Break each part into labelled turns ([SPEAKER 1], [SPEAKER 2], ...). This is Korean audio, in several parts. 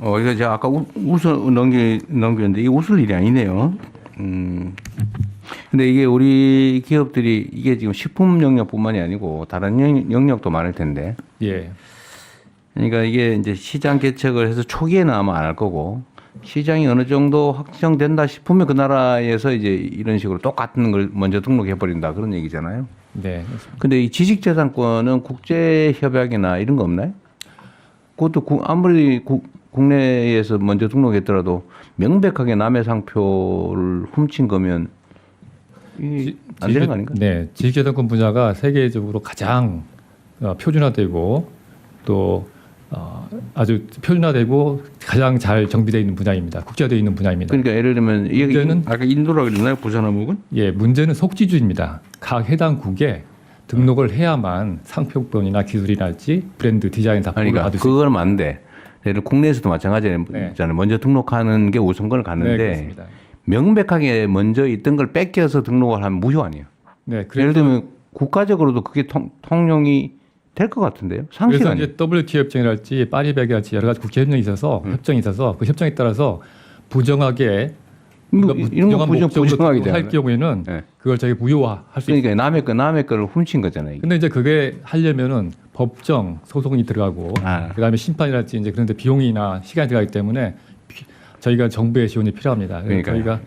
[SPEAKER 1] 어, 이거 제가 아까 우- 웃어 넘기, 넘겼는데 이게 웃을 일이 아니네요. 음. 근데 이게 우리 기업들이 이게 지금 식품 영역뿐만이 아니고 다른 영- 영역도 많을 텐데.
[SPEAKER 2] 예.
[SPEAKER 1] 그러니까 이게 이제 시장 개척을 해서 초기에는 아마 안 할 거고 시장이 어느 정도 확정된다 싶으면 그 나라에서 이제 이런 식으로 똑같은 걸 먼저 등록해 버린다 그런 얘기잖아요.
[SPEAKER 2] 네.
[SPEAKER 1] 근데 이 지식재산권은 국제 협약이나 이런 거 없나요? 그것도 구- 아무리 구- 국내에서 먼저 등록했더라도 명백하게 남의 상표를 훔친 거면 이게 안 되는 거 아닌가?
[SPEAKER 2] 네. 지식재산권 분야가 세계적으로 가장 어, 표준화되고 또 어, 아주 표준화되고 가장 잘 정비되어 있는 분야입니다. 국제화되어 있는 분야입니다.
[SPEAKER 1] 그러니까 예를 들면
[SPEAKER 2] 문제는-
[SPEAKER 1] 아까 인도라고 그랬나요? 부산항목은?
[SPEAKER 2] 예, 문제는 속지주입니다. 각 해당 국에 등록을 해야만 상표권이나 기술이랄지 브랜드 디자인 작품을
[SPEAKER 1] 그러니까
[SPEAKER 2] 받을 수
[SPEAKER 1] 그거는 안 돼. 예를 국내에서도
[SPEAKER 2] 네.
[SPEAKER 1] 마찬가지잖아요. 먼저 등록하는 게 우선권을
[SPEAKER 2] 네,
[SPEAKER 1] 갖는데
[SPEAKER 2] 그렇습니다.
[SPEAKER 1] 명백하게 먼저 있던 걸 뺏겨서 등록을 하면 무효 아니에요.
[SPEAKER 2] 네,
[SPEAKER 1] 예를
[SPEAKER 2] 그래서,
[SPEAKER 1] 들면 국가적으로도 그게 통, 통용이 될 것 같은데요. 상식
[SPEAKER 2] 그래서
[SPEAKER 1] 아니에요.
[SPEAKER 2] 이제 WTO 협정이랄지 파리백이랄지 여러 가지 국제 협정이 있어서
[SPEAKER 1] 음.
[SPEAKER 2] 협정이 있어서 그 협정에 따라서 부정하게
[SPEAKER 1] 뭐
[SPEAKER 2] 이거
[SPEAKER 1] 이런 거
[SPEAKER 2] 부정 목적으로
[SPEAKER 1] 부정하게
[SPEAKER 2] 할. 경우에는
[SPEAKER 1] 네.
[SPEAKER 2] 그걸 저희 무효화할 수 있어요.
[SPEAKER 1] 그러니까 남의 거 남의 거를 훔친 거잖아요.
[SPEAKER 2] 근데 이제 그게 하려면은 법정 소송이 들어가고
[SPEAKER 1] 아.
[SPEAKER 2] 그다음에 심판이랄지 이제 그런데 비용이나 시간이 들어가기 때문에 피- 저희가 정부의 지원이 필요합니다. 그래서
[SPEAKER 1] 그러니까요.
[SPEAKER 2] 저희가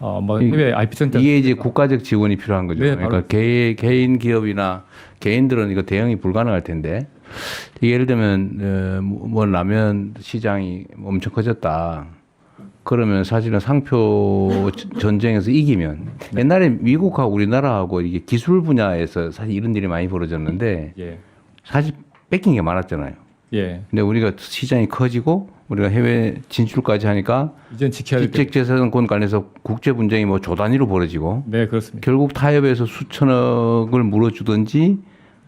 [SPEAKER 2] 어뭐
[SPEAKER 1] 이-
[SPEAKER 2] 해외 IP 센터
[SPEAKER 1] 이게 이제 국가적 지원이 필요한 거죠.
[SPEAKER 2] 네,
[SPEAKER 1] 그러니까 개인, 개인 기업이나 개인들은 이거 대응이 불가능할 텐데 예를 들면 어, 뭐- 뭐 라면 시장이 엄청 커졌다. 그러면 사실은 상표 전쟁에서 이기면
[SPEAKER 2] 네.
[SPEAKER 1] 옛날에 미국하고 우리나라하고 이게 기술 분야에서 사실 이런 일이 많이 벌어졌는데
[SPEAKER 2] 예.
[SPEAKER 1] 사실 뺏긴 게 많았잖아요.
[SPEAKER 2] 예.
[SPEAKER 1] 근데 우리가 시장이 커지고 우리가 해외 진출까지 하니까
[SPEAKER 2] 지켜야 될 게.
[SPEAKER 1] 지적재산권 관련해서 국제 분쟁이 뭐 조 단위로 벌어지고
[SPEAKER 2] 네, 그렇습니다.
[SPEAKER 1] 결국 타협에서 수천억을 물어주든지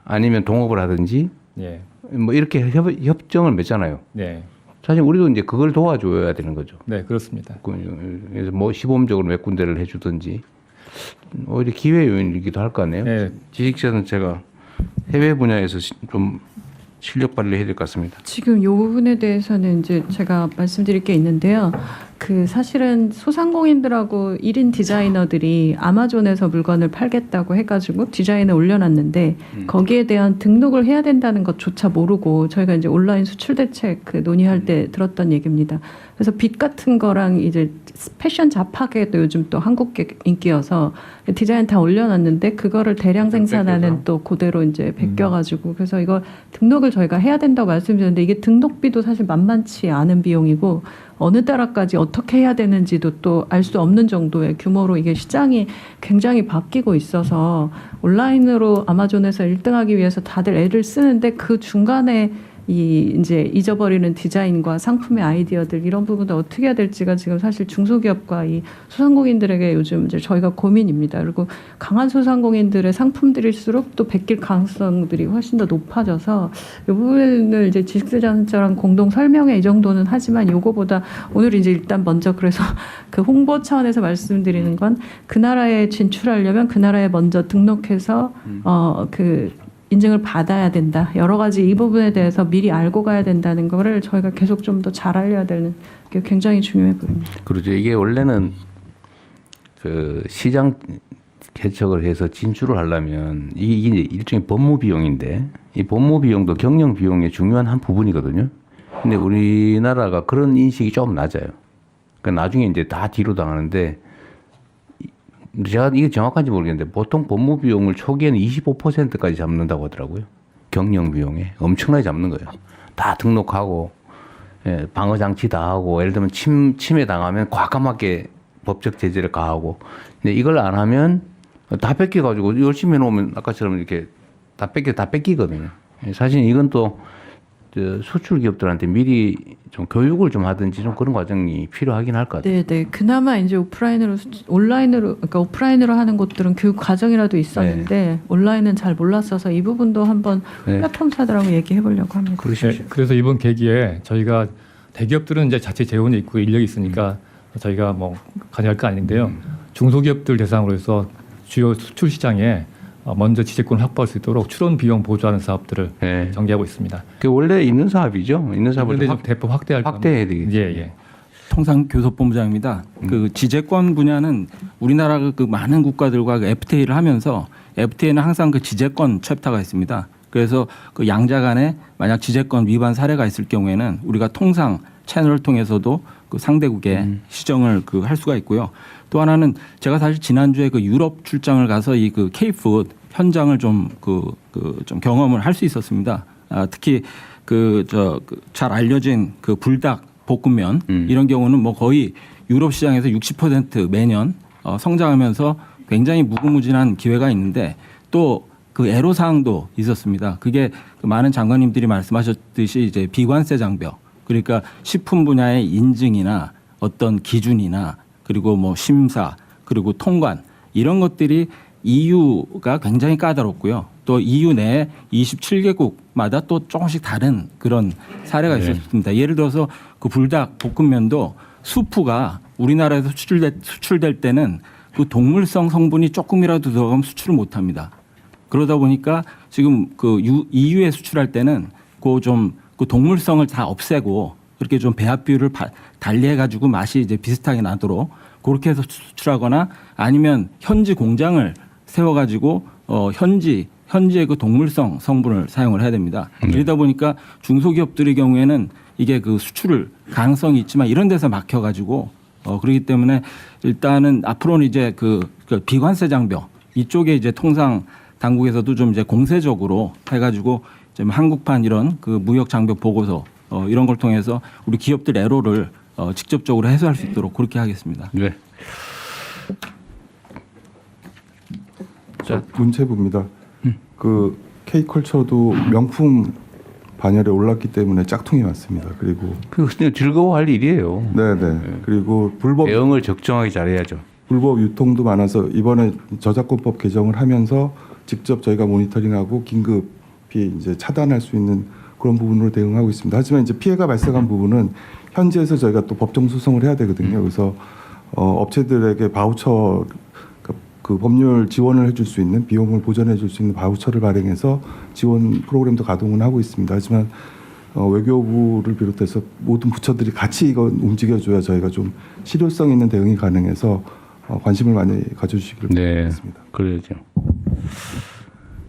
[SPEAKER 1] 아니면 동업을 하든지
[SPEAKER 2] 예.
[SPEAKER 1] 뭐 이렇게 협, 협정을 맺잖아요.
[SPEAKER 2] 네.
[SPEAKER 1] 사실 우리도 이제 그걸 도와줘야 되는 거죠.
[SPEAKER 2] 네, 그렇습니다.
[SPEAKER 1] 그- 그래서 뭐 시범적으로 몇 군데를 해주든지 오히려 기회 요인이기도 할 거 아니에요.
[SPEAKER 2] 네.
[SPEAKER 1] 지식재산 제가 해외 분야에서 시- 좀 실력 발휘해야 될 것 같습니다.
[SPEAKER 3] 지금 요 부분에 대해서는 이제 제가 말씀드릴 게 있는데요. 그 사실은 소상공인들하고 1인 디자이너들이 아마존에서 물건을 팔겠다고 해가지고 디자인을 올려놨는데 거기에 대한 등록을 해야 된다는 것조차 모르고 저희가 이제 온라인 수출 대책 그 논의할 때 들었던 얘기입니다. 그래서 빛 같은 거랑 이제 패션 잡하게도 요즘 또 한국계 인기여서 디자인 다 올려놨는데 그거를 대량 생산하는 또 그대로 이제 베껴가지고 그래서 이거 등록을 저희가 해야 된다고 말씀드렸는데 이게 등록비도 사실 만만치 않은 비용이고 어느 나라까지 어떻게 해야 되는지도 또 알 수 없는 정도의 규모로 이게 시장이 굉장히 바뀌고 있어서 온라인으로 아마존에서 1등하기 위해서 다들 애를 쓰는데 그 중간에 이 이제 잊어버리는 디자인과 상품의 아이디어들 이런 부분도 어떻게 해야 될지가 지금 사실 중소기업과 이 소상공인들에게 요즘 이제 저희가 고민입니다. 그리고 강한 소상공인들의 상품들일수록 또 베낄 가능성들이 훨씬 더 높아져서 이 부분을 이제 지식재산처럼 공동 설명회 이 정도는 하지만 요거보다 오늘 이제 일단 먼저 그래서 그 홍보 차원에서 말씀드리는 건 그 나라에 진출하려면 그 나라에 먼저 등록해서 어그 인증을 받아야 된다. 여러 가지 이 부분에 대해서 미리 알고 가야 된다는 거를 저희가 계속 좀 더 잘 알려야 되는 게 굉장히 중요해 보입니다.
[SPEAKER 1] 그렇죠. 이게 원래는 그 시장 개척을 해서 진출을 하려면 이게 일종의 법무 비용인데 이 법무 비용도 경영 비용의 중요한 한 부분이거든요. 근데 우리나라가 그런 인식이 좀 낮아요. 그러니까 나중에 이제 다 뒤로 당하는데 이- 제가 이게 정확한지 모르겠는데 보통 법무 비용을 초기에는 25%까지 잡는다고 하더라고요. 경영 비용에 엄청나게 잡는 거예요. 다 등록하고 예, 방어 장치 다 하고 예를 들면 침 침해 당하면 과감하게 법적 제재를 가하고 근데 이걸 안 하면 다 뺏겨 가지고 열심히 해 놓으면 아까처럼 이렇게 다 뺏겨 다 뺏기거든요. 예, 사실 이건 또 저, 수출 기업들한테 미리 좀 교육을 좀 하든지 좀 그런 과정이 필요하긴 할 것 같아요.
[SPEAKER 3] 네, 네. 그나마 이제 오프라인으로 수- 온라인으로 그러니까 오프라인으로 하는 곳들은 교육 과정이라도 있었는데 온라인은 잘 몰랐어서 이 부분도 한번
[SPEAKER 1] 네.
[SPEAKER 3] 플랫폼사들하고 얘기해 보려고 합니다.
[SPEAKER 1] 그러십시오.
[SPEAKER 2] 네, 그래서 이번 계기에 저희가 대기업들은 이제 자체 재원이 있고 인력이 있으니까 저희가 뭐 관여할 거 아닌데요. 중소기업들 대상으로 해서 주요 수출 시장에 어, 먼저 지재권을 확보할 수 있도록 출원 비용 보조하는 사업들을
[SPEAKER 1] 예.
[SPEAKER 2] 전개하고 있습니다.
[SPEAKER 1] 그 원래 있는 사업이죠. 있는 사업을
[SPEAKER 2] 좀
[SPEAKER 1] 확,
[SPEAKER 2] 대폭 확대할
[SPEAKER 1] 확대해야. 되겠죠.
[SPEAKER 2] 예, 예.
[SPEAKER 4] 통상교섭본부장입니다. 그 지재권 분야는 우리나라가 그 많은 국가들과 그 FTA를 하면서 FTA는 항상 그 지재권 챕터가 있습니다. 그래서 그 양자 간에 만약 지재권 위반 사례가 있을 경우에는 우리가 통상 채널을 통해서도 그 상대국에 시정을 그 할 수가 있고요. 또 하나는 제가 사실 지난주에 그 유럽 출장을 가서 이그 K푸드 현장을 좀 그 그 좀 경험을 할 수 있었습니다. 아, 특히 그 저 잘 알려진 그 불닭 볶음면
[SPEAKER 1] 음.
[SPEAKER 4] 이런 경우는 뭐 거의 유럽 시장에서 60% 매년 어, 성장하면서 굉장히 무궁무진한 기회가 있는데 또 그 애로 사항도 있었습니다. 그게 그 많은 장관님들이 말씀하셨듯이 이제 비관세 장벽 그러니까 식품 분야의 인증이나 어떤 기준이나 그리고 뭐 심사 그리고 통관 이런 것들이 EU가 굉장히 까다롭고요. 또 EU 내 27개국마다 또 조금씩 다른 그런 사례가
[SPEAKER 1] 네.
[SPEAKER 4] 있었습니다. 예를 들어서 그 불닭 볶음면도 수프가 우리나라에서 수출될, 수출될 때는 그 동물성 성분이 조금이라도 들어가면 수출을 못 합니다. 그러다 보니까 지금 그 유- EU에 수출할 때는 그좀 그 동물성을 다 없애고 그렇게 좀 배합 비율을 바- 달리해 가지고 맛이 이제 비슷하게 나도록 그렇게 해서 수출하거나 아니면 현지 공장을 세워 가지고 어 현지 현지의 그 동물성 성분을 사용을 해야 됩니다. 이러다 보니까 중소기업들의 경우에는 이게 그 수출을 가능성이 있지만 이런 데서 막혀 가지고 어 그렇기 때문에 일단은 앞으로는 이제 그, 그 비관세 장벽 이쪽에 이제 통상 당국에서도 좀 이제 공세적으로 해가지고 좀 한국판 이런 그 무역 장벽 보고서 어 이런 걸 통해서 우리 기업들 애로를 어 직접적으로 해소할 수 있도록 그렇게 하겠습니다.
[SPEAKER 1] 네.
[SPEAKER 5] 자, 문체부입니다. 그 K컬처도 명품 반열에 올랐기 때문에 짝퉁이 왔습니다. 그리고
[SPEAKER 1] 그 그냥 즐거워할 일이에요.
[SPEAKER 5] 네네 그리고 불법
[SPEAKER 1] 대응을 적정하게 잘해야죠.
[SPEAKER 5] 불법 유통도 많아서 이번에 저작권법 개정을 하면서 직접 저희가 모니터링하고 긴급히 이제 차단할 수 있는 그런 부분으로 대응하고 있습니다. 하지만 이제 피해가 발생한 부분은 현지에서 저희가 또 법정 소송을 해야 되거든요. 그래서 어, 업체들에게 바우처 그- 그 법률 지원을 해줄 수 있는 비용을 보전해 줄 수 있는 바우처를 발행해서 지원 프로그램도 가동은 하고 있습니다. 하지만 어, 외교부를 비롯해서 모든 부처들이 같이 이거 움직여줘야 저희가 좀 실효성 있는 대응이 가능해서 어, 관심을 많이 가져주시기를
[SPEAKER 1] 네.
[SPEAKER 5] 바라겠습니다.
[SPEAKER 1] 그래야죠.